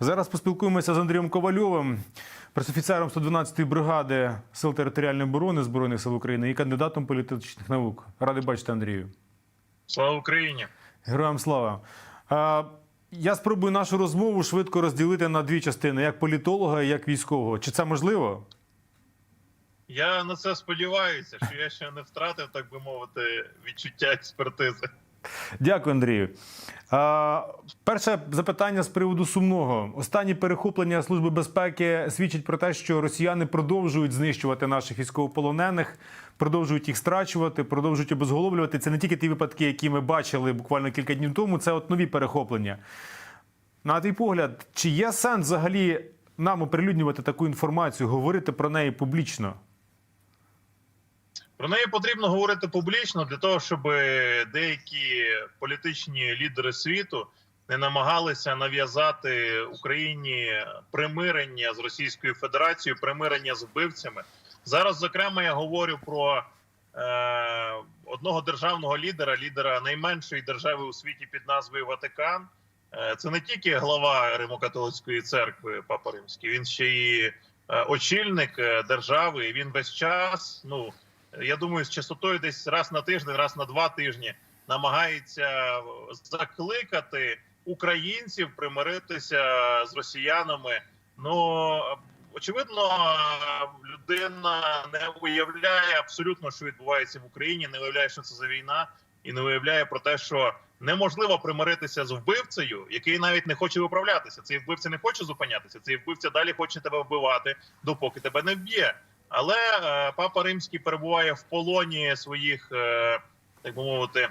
Зараз поспілкуємося з Андрієм Ковальовим, пресофіцером 112-ї бригади Сил територіальної оборони Збройних сил України і кандидатом політичних наук. Радий бачити Андрію. Слава Україні! Героям слава. Я спробую нашу розмову швидко розділити на дві частини: як політолога і як військового. Чи це можливо? Я на це сподіваюся, що я ще не втратив, так би мовити, відчуття експертизи. Дякую, Андрію. А, перше запитання з приводу сумного. Останні перехоплення Служби безпеки свідчать про те, що росіяни продовжують знищувати наших військовополонених, продовжують їх страчувати, продовжують обезголовлювати. Це не тільки ті випадки, які ми бачили буквально кілька днів тому. Це от нові перехоплення. На твій погляд, чи є сенс взагалі нам оприлюднювати таку інформацію, говорити про неї публічно? Про неї потрібно говорити публічно для того, щоб деякі політичні лідери світу не намагалися нав'язати Україні примирення з Російською Федерацією, примирення з вбивцями. Зараз, зокрема, я говорю про е, одного державного лідера, лідера найменшої держави у світі під назвою Ватикан. Е, це не тільки глава Римо-католицької церкви Папа Римський, він ще і е, очільник е, держави. І він весь час, ну я думаю, з частотою десь раз на тиждень, раз на два тижні намагається закликати українців примиритися з росіянами. Ну очевидно, людина не уявляє абсолютно, що відбувається в Україні, не уявляє, що це за війна, і не уявляє про те, що неможливо примиритися з вбивцею, який навіть не хоче виправлятися. Цей вбивця не хоче зупинятися. Цей вбивця далі хоче тебе вбивати, допоки тебе не вб'є. Але е, папа римський перебуває в полоні своїх, е, так би мовити, е,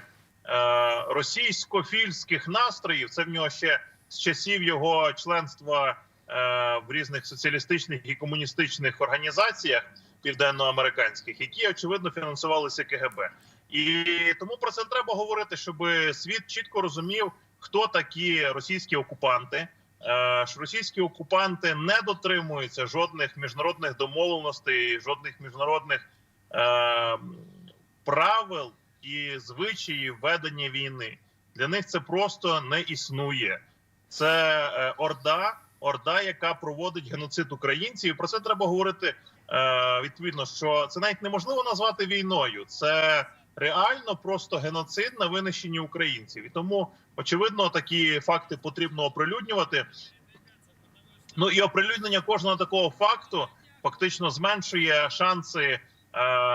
російсько-фільських настроїв. Це в нього ще з часів його членства е, в різних соціалістичних і комуністичних організаціях південноамериканських, які очевидно фінансувалися КГБ. І тому про це треба говорити, щоб світ чітко розумів, хто такі російські окупанти. Е, що російські окупанти не дотримуються жодних міжнародних домовленостей, жодних міжнародних е, правил і звичаїв ведення війни. Для них це просто не існує. Це е, орда, орда, яка проводить геноцид українців. Про це треба говорити відповідно, що це навіть неможливо назвати війною. Це реально просто геноцид на винищенні українців, і тому очевидно такі факти потрібно оприлюднювати. Ну і оприлюднення кожного такого факту фактично зменшує шанси, е,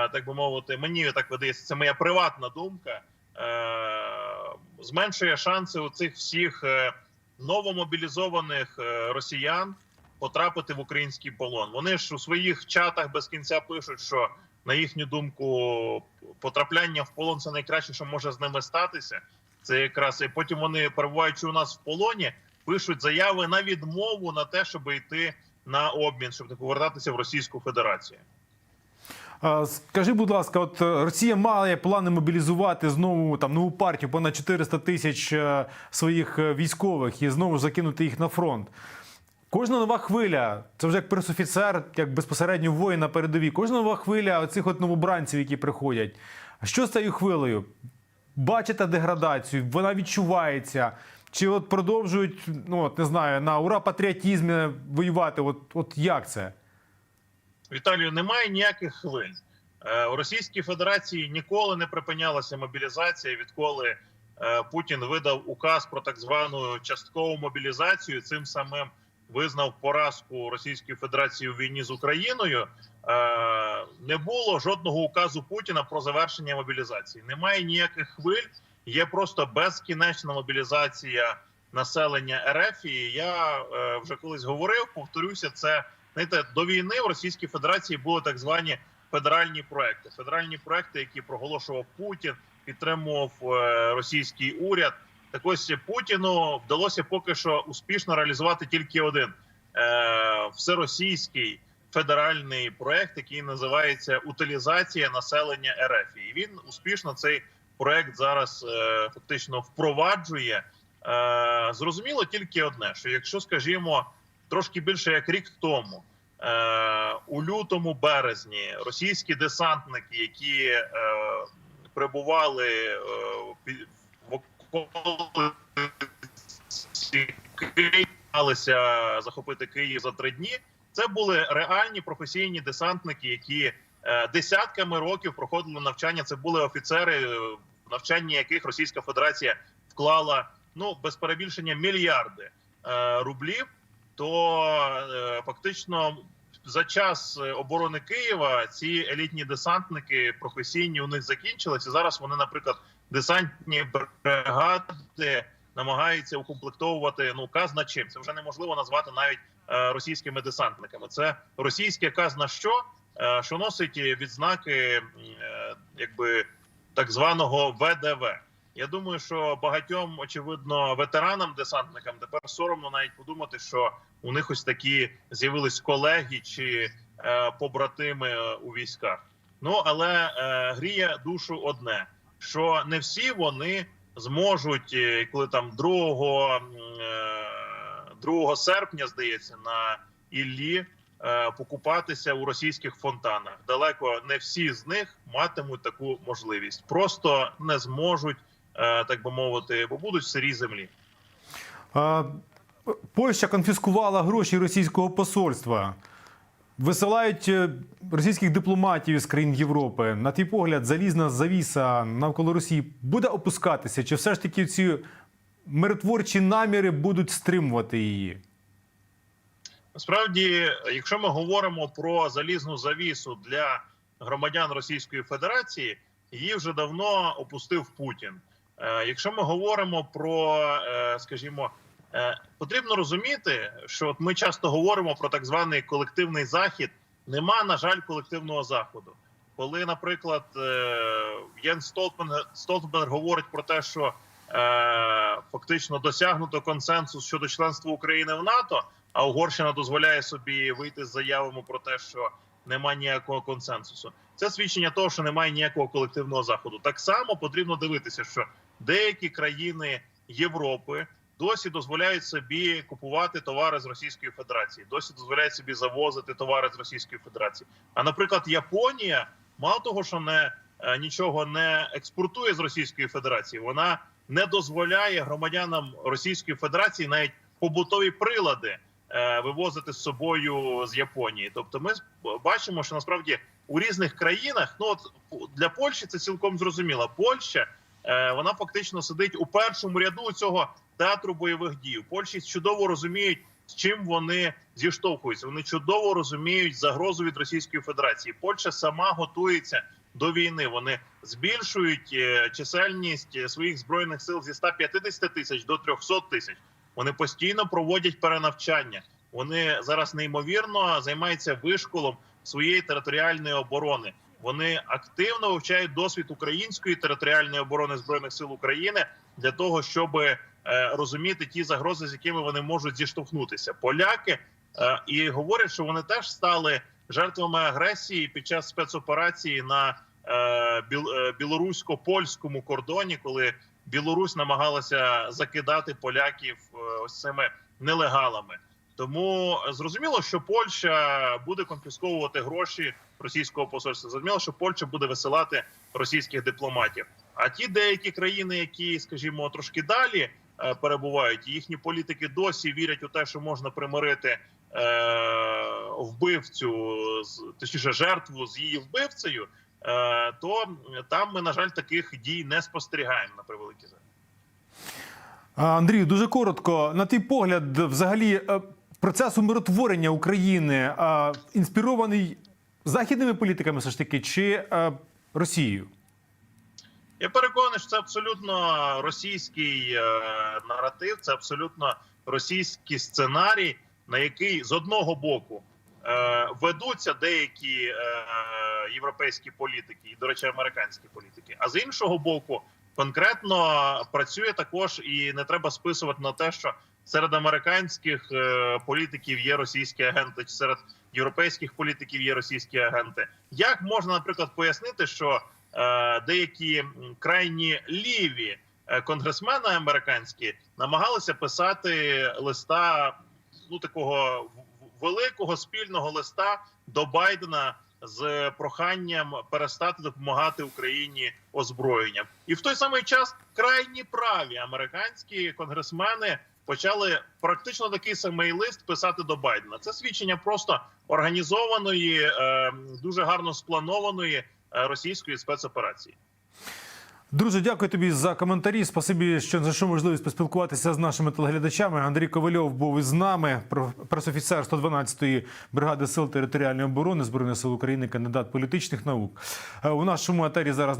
так би мовити, мені так видається, це моя приватна думка. Е, зменшує шанси у цих всіх е, новомобілізованих е, росіян потрапити в український полон. Вони ж у своїх чатах без кінця пишуть, що на їхню думку потрапляння в полон це найкраще, що може з ними статися. Це якраз і потім вони перебуваючи у нас в полоні, пишуть заяви на відмову на те, щоб йти на обмін, щоб не повертатися в Російську Федерацію. Скажи, будь ласка, от е, Росія має плани мобілізувати знову там нову партію, понад 400 тисяч е, своїх е, військових і знову закинути їх на фронт. Кожна нова хвиля, це вже як пресофіцер, як безпосередньо воїн на передовій. Кожна нова хвиля оцих от новобранців, які приходять. А що з цією хвилею? Бачите деградацію, вона відчувається. Чи от продовжують, ну от не знаю, на ура патріотизмі воювати? От, от як це? Віталію, немає ніяких хвиль. Е, У Російській Федерації ніколи не припинялася мобілізація, відколи е, Путін видав указ про так звану часткову мобілізацію. Цим самим визнав поразку Російської Федерації у війні з Україною. Е, Не було жодного указу Путіна про завершення мобілізації. Немає ніяких хвиль. Є просто безкінечна мобілізація населення РФ. І я е, вже колись говорив, повторюся, це знаєте, до війни в Російській Федерації були так звані федеральні проекти. Федеральні проекти, які проголошував Путін, підтримував е, російський уряд. Так ось Путіну вдалося поки що успішно реалізувати тільки один е, всеросійський федеральний проект, який називається утилізація населення РФ. І він успішно цей проект зараз е, фактично впроваджує. Е, зрозуміло тільки одне: що якщо, скажімо, трошки більше як рік тому, е, у лютому березні, російські десантники, які е, прибували е, в намагалися захопити Київ за три дні. Це були реальні професійні десантники, які е, десятками років проходили навчання. Це були офіцери, е, в навчанні яких Російська Федерація вклала ну без перебільшення мільярди е, рублів. То фактично за час оборони Києва ці елітні десантники професійні у них закінчилися. Зараз вони, наприклад, десантні бригади намагаються укомплектовувати ну казна чим. Це вже неможливо назвати навіть е, російськими десантниками. Це російське казна що, е, що носить відзнаки е, якби так званого ВДВ. Я думаю, що багатьом очевидно ветеранам десантникам тепер соромно навіть подумати, що у них ось такі з'явились колеги чи е, побратими у військах. Ну але е, гріє душу одне: що не всі вони зможуть, е, коли там 2, м, е, 2 серпня, здається, на Іллі е, покупатися у російських фонтанах. Далеко не всі з них матимуть таку можливість, просто не зможуть, так би мовити, бо будуть в сирій землі. А, Польща конфіскувала гроші російського посольства. Висилають е, російських дипломатів із країн Європи. На твій погляд, залізна завіса навколо Росії буде опускатися? Чи все ж таки ці миротворчі наміри будуть стримувати її? Насправді, якщо ми говоримо про залізну завісу для громадян Російської Федерації, її вже давно опустив Путін. Е, Якщо ми говоримо про, е, скажімо, потрібно розуміти, що от ми часто говоримо про так званий колективний захід. Нема, на жаль, колективного заходу. Коли, наприклад, е, Єн Столтенберг говорить про те, що е, фактично досягнуто консенсус щодо членства України в НАТО, а Угорщина дозволяє собі вийти з заявами про те, що немає ніякого консенсусу. Це свідчення того, що немає ніякого колективного заходу. Так само потрібно дивитися, що деякі країни Європи досі дозволяють собі купувати товари з Російської Федерації, досі дозволяють собі завозити товари з Російської Федерації. А наприклад, Японія, мало того, що не е, нічого не експортує з Російської Федерації, вона не дозволяє громадянам Російської Федерації навіть побутові прилади е, вивозити з собою з Японії. Тобто, ми бачимо, що насправді у різних країнах, ну от для Польщі це цілком зрозуміло. Польща е, вона фактично сидить у першому ряду цього театру бойових дій. Польщі чудово розуміють, з чим вони зіштовхуються. Вони чудово розуміють загрозу від Російської Федерації. Польща сама готується до війни. Вони збільшують е, чисельність е, своїх збройних сил зі 150 тисяч до 300 тисяч. Вони постійно проводять перенавчання. Вони зараз неймовірно займаються вишколом своєї територіальної оборони. Вони активно вивчають досвід української територіальної оборони збройних сил України для того, щоб е, розуміти ті загрози, з якими вони можуть зіштовхнутися. Поляки е, і говорять, що вони теж стали жертвами агресії під час спецоперації на е, біл, е, білорусько-польському кордоні, коли Білорусь намагалася закидати поляків е, ось цими нелегалами. Тому е, зрозуміло, що Польща буде конфісковувати гроші російського посольства. Зрозуміло, що Польща буде висилати російських дипломатів. А ті деякі країни, які, скажімо, трошки далі е, перебувають, їхні політики досі вірять у те, що можна примирити е, вбивцю точніше жертву з її вбивцею. е, То там ми на жаль таких дій не спостерігаємо на превеликий жаль. Андрію, дуже коротко. На твій погляд, взагалі, е, процес умиротворення України інспірований західними політиками, все ж таки, чи е, Росією? Я переконаний, що це абсолютно російський е, наратив, це абсолютно російський сценарій, на який з одного боку е, ведуться деякі е, європейські політики, і, до речі, американські політики. А з іншого боку, конкретно працює також, і не треба списувати на те, що серед американських е, політиків є російські агенти, чи серед європейських політиків є російські агенти. Як можна, наприклад, пояснити, що деякі крайні ліві е, конгресмени американські намагалися писати листа ну такого великого спільного листа до Байдена з проханням перестати допомагати Україні озброєнням, і в той самий час крайні праві американські конгресмени почали практично такий самий лист писати до Байдена. Це свідчення просто організованої, е, дуже гарно спланованої е, російської спецоперації. Друже, дякую тобі за коментарі. Спасибі, що знайшов можливість поспілкуватися з нашими телеглядачами. Андрій Ковальов був із нами, пресофіцер 112-ї бригади сил територіальної оборони збройних сил України, кандидат політичних наук. Е, У нашому етері зараз не